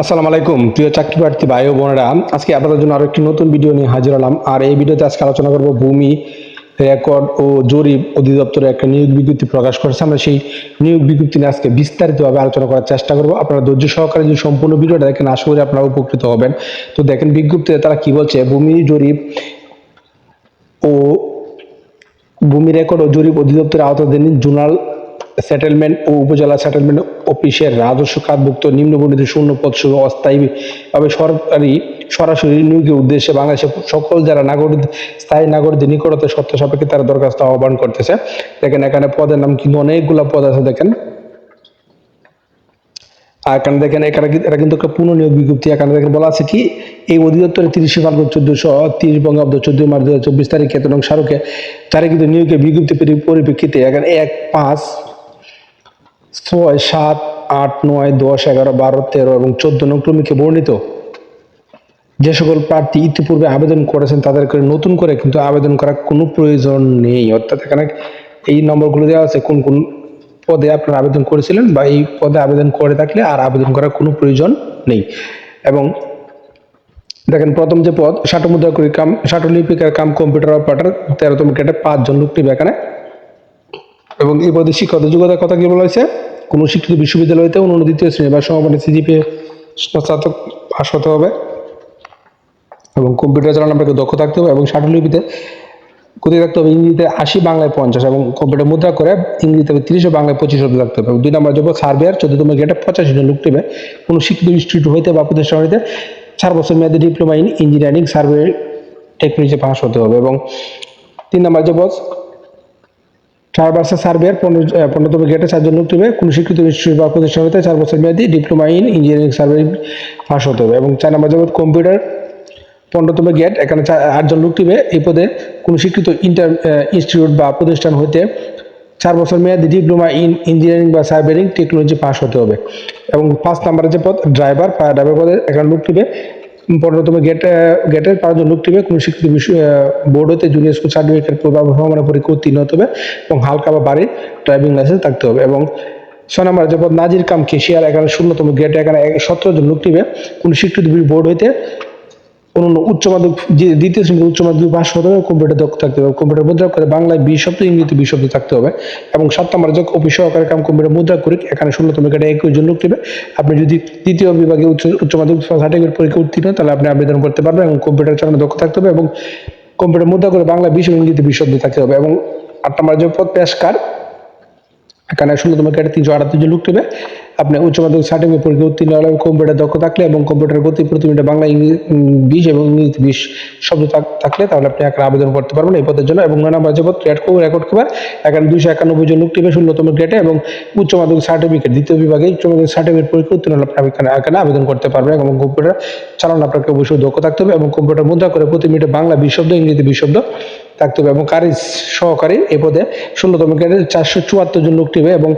আসসালামু আলাইকুম। প্রিয় চাকরি প্রার্থী ভাই ও বোনেরা, আজকে আপনাদের জন্য আরও একটি নতুন ভিডিও নিয়ে হাজির হলাম। আর এই ভিডিওতে আজকে আলোচনা করব ভূমি, রেকর্ড ও জরিপ অধিদপ্তরে একটা নিয়োগ বিজ্ঞপ্তি প্রকাশ করেছে। আমরা সেই নিয়োগ বিজ্ঞপ্তি নিয়ে আজকে বিস্তারিতভাবে আলোচনা করার চেষ্টা করব। আপনারা ধৈর্য সহকারে যদি সম্পূর্ণ ভিডিওটা দেখেন, আশা করি আপনারা উপকৃত হবেন। তো দেখেন বিজ্ঞপ্তিতে তারা কি বলছে, ভূমি জরিপ ও ভূমি রেকর্ড ও জরিপ অধিদপ্তরের আওতাধীন জোনাল সেটেলমেন্ট ও উপজেলা সেটেলমেন্ট অফিসের রাজস্ব খাতভুক্ত নিম্নবর্ণিত শূন্য পদ সহ অস্থায়ীভাবে সরকারি সরাসরি নিয়োগের উদ্দেশ্যে বাংলাদেশের সকল যারা নাগরিক, স্থায়ী নাগরিকদের নিকটতে শর্ত সাপেক্ষে তারা দরখাস্ত আহ্বান করতেছে। দেখেন, এখানে পদের নাম কিন্তু অনেকগুলো পদ আছে, দেখেন। আর এখানে দেখেন, এখানে এটা কিন্তু একটা পুনঃনিয়োগ বিজ্ঞপ্তি, এখানে দেখেন বলা আছে কি, এই অধিদপ্তরে তিরিশে ফাল্গুন চোদ্দশো তিরিশ বঙ্গাব্দ চোদ্দই মার্চ দু হাজার চব্বিশ তারিখে এবং স্মারকে তারিখ কিন্তু নিয়োগের বিজ্ঞপ্তি পরি- পরিপ্রেক্ষিতে, এখানে এক, পাঁচ ছয় সাত আট নয় দশ এগারো বারো তেরো এবং চোদ্দ নং বর্ণিত। যে সকল প্রার্থী ইতিপূর্বে আবেদন করেছেন তাদের করে নতুন করে কিন্তু আবেদন করার কোনো প্রয়োজন নেই। অর্থাৎ এখানে এই নম্বরগুলো দেওয়া আছে, কোন কোন পদে আপনারা আবেদন করেছিলেন বা এই পদে আবেদন করে থাকলে আর আবেদন করার কোনো প্রয়োজন নেই। এবং দেখেন, প্রথম যে পদ ষাট মুদ্রা করি কাম ষাট লিপিকার কাম কম্পিউটার অপারেটর, তেরোতম কেটে পাঁচজন লোক নিবে এখানে। এবং এই পদে শিক্ষাগত যোগ্যতার কথা কি বলা হয়েছে? কোনো শিক্ষিত বিশ্ববিদ্যালয়তে অন্য দ্বিতীয় শ্রেণি বা সমাপনী সিজিপিএ স্নাতক পাস হতে হবে এবং কম্পিউটার চালানো আপনাকে দক্ষ থাকতে হবে এবং লিপিতে কোথায় থাকতে হবে, ইংরেজিতে আশি, বাংলায় পঞ্চাশ এবং কম্পিউটার মুদ্রা করে ইংরেজিতে তিরিশ বাংলায় পঁচিশ শব্দ থাকতে হবে। দুই নম্বর যোগ্য সার্ভেয়ার চোদ্দতম গেটে পঁচাশি জন লোক নেবে। কোনো শিক্ষিত ইনস্টিটিউট হইতে বা প্রতিষ্ঠান হইতে চার বছর মেয়াদী diploma in engineering survey technology pass হতে হবে এবং তিন নম্বর যে বছর সার্ভেয়ার পনেরোতম গেটে চারজন লোক নেবে কোনো শিক্ষিত ইনস্টিটিউট বা প্রতিষ্ঠান হতে চার বছর মেয়াদী diploma in engineering survey pass হতে হবে এবং চার নম্বর জগৎ কম্পিউটার পনেরোতম গেট এখানে আটজন লোক টিবে এই পদে কোনো শিক্ষিত ইন্টার ইনস্টিটিউট বা প্রতিষ্ঠান হইতে চার বছর মেয়াদী ডিপ্লোমা ইন ইঞ্জিনিয়ারিং বা সাইবারিং টেকনোলজি পাস হতে হবে। এবং পাঁচ নম্বরের যে পদ ড্রাইভার ফায়ার ড্রাইভার পদে এখানে লোক টিবে পনেরোতম গেট গেটের পাঁচজন লোক টিমে কোনো শিক্ষিত বোর্ড হতে জুনিয়র স্কুল সার্টিফিকেট পূর্বাবহামানা পরীক্ষা উত্তীর্ণ হতে হবে এবং হালকা বা বাড়ির ড্রাইভিং লাইসেন্স থাকতে হবে এবং ছয় নম্বর যে নাজির কাম কেশিয়ার এখানে শূন্যতম গেটে এখানে সতেরো জন লোক টিমে কোনো শিক্ষিত বোর্ড হইতে অন্যান্য উচ্চ মাধ্যমিক যে দ্বিতীয় শ্রেণির উচ্চ মাধ্যমিক পাস হতে হবে কম্পিউটার দক্ষ থাকতে হবে। কম্পিউটার মুদ্রা করে বাংলায় বিশ শব্দ, ইংরেজিতে বিশ শব্দ থাকতে হবে এবং সাত নম্বর যে অফিস সহকারী কাম কম্পিউটার মুদ্রা করি, এখানে ষোলোতম গেটে একুশ জন লোক নেবে। আপনি যদি তৃতীয় বিভাগে উচ্চ উচ্চ মাধ্যমিক সার্টিফিকেট পরীক্ষা উত্তীর্ণ তাহলে আপনি আবেদন করতে পারবেন এবং কম্পিউটার চালানো দক্ষ থাকতে হবে এবং কম্পিউটার মুদ্রা করে বাংলা বিশ ইংরেজিতে বিশ শব্দ থাকতে হবে এবং আট নম্বর যে পদ পেশকার এখানে ষোলোতম গেটে তিনশো আটাত্তর জন লোক আপনি উচ্চ মাধ্যমিক সার্টিফিকেট পরীক্ষা উত্তীর্ণ হলে কম্পিউটার দক্ষ থাকলে এবং কম্পিউটার গতি প্রতি মিনিটে বাংলা ইংলিশ এবং ইংরেজিতে বিশ শব্দ থাকলে তাহলে আপনি এখানে আবেদন করতে পারবেন এই পদের জন্য এবং নয় নম্বর যে পদ রেকর্ড রেকর্ড কিপার এখানে দুইশো একানব্বই জন লোক নেবে ষোলোতম গ্রেডে এবং উচ্চ মাধ্যমিক সার্টিফিকেট দ্বিতীয় বিভাগে উচ্চ মাধ্যমিক সার্টিফিকেট পরীক্ষা উত্তীর্ণ হলে আপনি এখানে আবেদন করতে পারবেন এবং কম্পিউটার চালানো আপনাকে অবশ্যই দক্ষ থাকতে হবে এবং কম্পিউটার মুদ্রা করে প্রতি মিনিটে বাংলা বিশ শব্দ ইংরেজিতে বিশ শব্দ থাকতে হবে এবং কারি সহকারী এ পদে ষোলোতম গ্রেডে চারশো চুয়াত্তর জন লোক নেবে এবং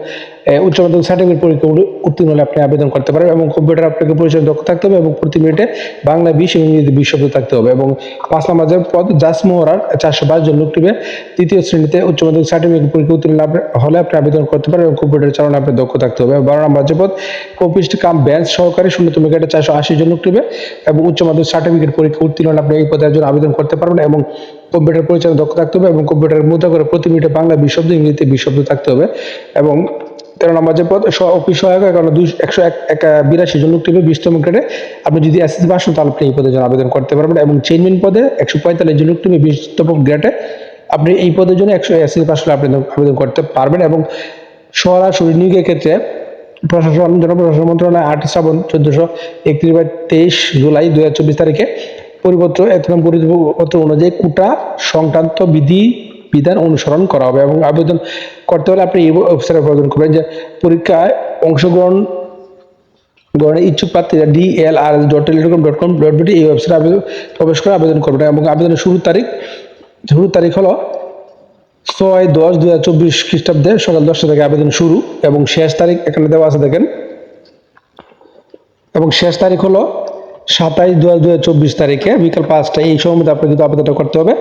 উচ্চ মাধ্যমিক সার্টিফিকেট পরীক্ষা উত্তীর্ণ হলে আপনি আবেদন করতে পারবেন এবং কম্পিউটার আপনাকে পরিচয় দক্ষ থাকতে হবে এবং প্রতি মিনিটে বাংলা, বিশ এবং ইংরেজি বিশ শব্দ থাকতে হবে এবং পাঁচ নম্বর পদ জাস মোহরার চারশো বাইশ জন লোক নেবে। তৃতীয় শ্রেণীতে উচ্চ মাধ্যমিক সার্টিফিকেট পরীক্ষা উত্তীর্ণ হলে আপনি আবেদন করতে পারবেন এবং কম্পিউটার চালানো আপনার দক্ষ থাকতে হবে। বারো নম্বর যে পদ কপিস্ট কাম ব্যাঞ্চ সহকারী শূন্যতম গেটে চারশো আশি জন লোক নেবে এবং উচ্চ মাধ্যমিক সার্টিফিকেট পরীক্ষা উত্তীর্ণ হলে আপনি এই পদে একজন আবেদন করতে পারবেন এবং কম্পিউটার পরিচালনা দক্ষ থাকতে হবে এবং কম্পিউটার মুদ্রা করে প্রতি মিনিটে বাংলা বিশ শব্দ, ইংরেজিতে বিশ শব্দ থাকতে হবে এবং তেরো নম্বর যে পদ অফিস সহায়ক একান্ন দুই একশো এক বিরাশি জন লোক টিপে বিশতম গ্রেডে আপনি যদি এসএসসি পাস তাহলে আপনি এই পদের জন্য আবেদন করতে পারবেন এবং চেয়ারম্যান পদে একশো পঁয়তাল্লিশ জন লোক টিপে বিশতম গ্রেডে আপনি এই পদের জন্য একশো এসএসসি পাস হলে আবেদন আবেদন করতে পারবেন এবং সরাসরি নিয়োগের ক্ষেত্রে প্রশাসন জনপ্রশাসন মন্ত্রণালয় আট শ্রাবণ চোদ্দশো একত্রিশ বাই তেইশ জুলাই দু হাজার চব্বিশ তারিখে পরিপত্র এতনাম পরিপত্র অনুযায়ী কোটা সংক্রান্ত বিধি বিধান অনুসরণ করা হবে এবং আবেদন করতে হলে আপনি এই আবেদন করবেন যে পরীক্ষায় অংশগ্রহণ গ্রহণের ইচ্ছুক প্রার্থীরা DLR dot telecom dot com dot BD এই ওয়েবসাইটে আবেদন প্রবেশ করে আবেদন করবেন এবং আবেদনের শুরুর তারিখ শুরুর তারিখ হলো ছয় দশ দুই হাজার চব্বিশ খ্রিস্টাব্দে সকাল দশটা থেকে আবেদন শুরু এবং শেষ তারিখ এখানে দেওয়া আছে দেখেন। এবং শেষ তারিখ হলো সাতাইশ দু হাজার চব্বিশ তারিখে বিকাল পাঁচটায় এই সময় মধ্যে আপনাকে কিন্তু আবেদনটা করতে হবে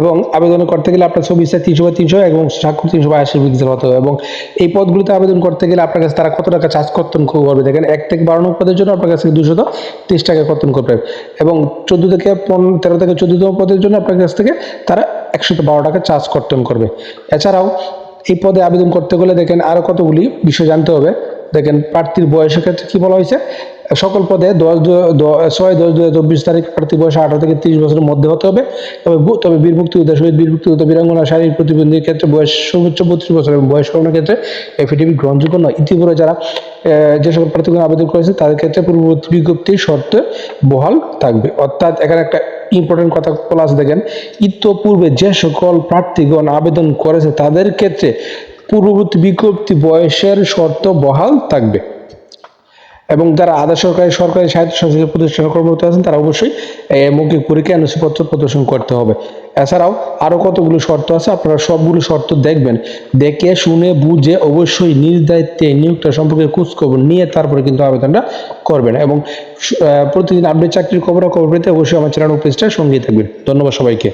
এবং আবেদন করতে গেলে আপনার ছবি চাই তিনশো বা তিনশো এবং স্বাক্ষর তিনশো বা আশি পিক্সেল হতে হবে এবং এই পদগুলিতে আবেদন করতে গেলে আপনার কাছে তারা কত টাকা চার্জ কর্তন খুব করবে দেখেন, এক থেকে বারো নম্বর পদের জন্য আপনার কাছে দুশো তিরিশ টাকা কর্তন করবে এবং চোদ্দ থেকে পনেরো তেরো থেকে চোদ্দতম পদের জন্য আপনার কাছ থেকে তারা একশো বারো টাকা চার্জ কর্তন করবে। এছাড়াও এই পদে আবেদন করতে গেলে দেখেন আরও কতগুলি বিষয় জানতে হবে। দেখেন প্রার্থীর বয়সের ক্ষেত্রে কী বলা হয়েছে? সকল পদে দশ ছয়, দশ দু হাজার চব্বিশ তারিখ প্রার্থী বয়স আঠারো থেকে তিরিশ বছরের মধ্যে হতে হবে। তবে তবে বীরভুক্তি উদ্দেশ্য শহীদ উদ্যোগ বীরাঙ্গনা, শারীরিক প্রতিবন্ধীর ক্ষেত্রে বয়স সর্বোচ্চ বত্রিশ বছর এবং বয়স কমানোর ক্ষেত্রে এফিডেভিট গ্রহণযোগ্য নয়। ইতিপূর্বে যারা যে সকল প্রার্থীগণ আবেদন করেছে, তাদের ক্ষেত্রে পূর্ববর্তী বিজ্ঞপ্তির শর্তে বহাল থাকবে। অর্থাৎ এখানে একটা ইম্পর্টেন্ট কথা প্লাস দেখেন ইত্যপূর্বে যে সকল প্রার্থীগণ আবেদন করেছে, তাদের ক্ষেত্রে পূর্ববর্তী বিজ্ঞপ্তি বয়সের শর্ত বহাল থাকবে। এবং যারা আধা সরকারি সরকারি সাহিত্য শাসিত প্রতিষ্ঠানে কর্মরত আছেন, তারা অবশ্যই মৌখিক পরীক্ষায় এনওসিপত্র প্রদর্শন করতে হবে। এছাড়াও আরও কতগুলো শর্ত আছে, আপনারা সবগুলো শর্ত দেখবেন। দেখে, শুনে, বুঝে, অবশ্যই নিজ দায়িত্বে নিয়োগটা সম্পর্কে খোঁজখবর নিয়ে তারপরে কিন্তু আবেদনটা করবেন এবং প্রতিদিন আপডেট চাকরির খবর খবর পেতে অবশ্যই আমার চ্যানেল পেজটা সঙ্গেই থাকবেন। ধন্যবাদ সবাইকে।